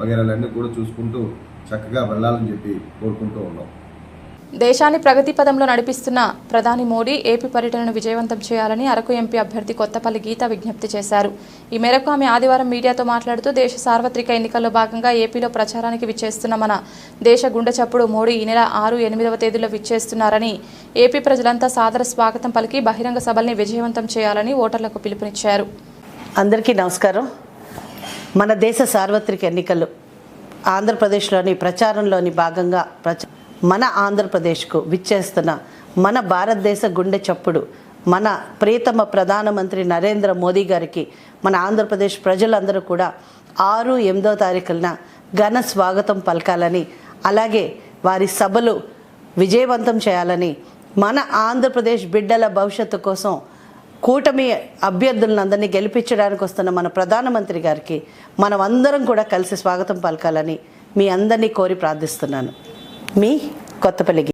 వగేరాలన్నీ కూడా చూసుకుంటూ చక్కగా వెళ్ళాలని చెప్పి కోరుకుంటూ ఉన్నాం. దేశాన్ని ప్రగతి పదంలో నడిపిస్తున్న ప్రధాని మోడీ ఏపీ పర్యటనను విజయవంతం చేయాలని అరకు ఎంపీ అభ్యర్థి కొత్తపల్లి గీత విజ్ఞప్తి చేశారు. ఈ మేరకు ఆమె ఆదివారం మీడియాతో మాట్లాడుతూ దేశ సార్వత్రిక ఎన్నికల్లో భాగంగా ఏపీలో ప్రచారానికి విచ్చేస్తున్న మన దేశ గుండె చప్పుడు మోడీ ఈ నెల ఆరు ఎనిమిదవ తేదీలో విచ్చేస్తున్నారని ఏపీ ప్రజలంతా సాదర స్వాగతం పలికి బహిరంగ సభల్ని విజయవంతం చేయాలని ఓటర్లకు పిలుపునిచ్చారు. అందరికీ నమస్కారం. మన దేశ సార్వత్రిక ఎన్నికలు ఆంధ్రప్రదేశ్లోని ప్రచారంలోని భాగంగా ప్రచ మన ఆంధ్రప్రదేశ్కు విచ్చేస్తున్న మన భారతదేశ గుండె చప్పుడు మన ప్రియతమ ప్రధానమంత్రి నరేంద్ర మోదీ గారికి మన ఆంధ్రప్రదేశ్ ప్రజలందరూ కూడా ఆరు ఎనిమిదో తారీఖున ఘన స్వాగతం పలకాలని అలాగే వారి సభలు విజయవంతం చేయాలని మన ఆంధ్రప్రదేశ్ బిడ్డల భవిష్యత్తు కోసం కూటమి అభ్యర్థులను అందరినీ గెలిపించడానికి వస్తున్న మన ప్రధానమంత్రి గారికి మనం అందరం కూడా కలిసి స్వాగతం పలకాలని మీ అందరినీ కోరి ప్రార్థిస్తున్నాను. మీ కొత్తపల్లి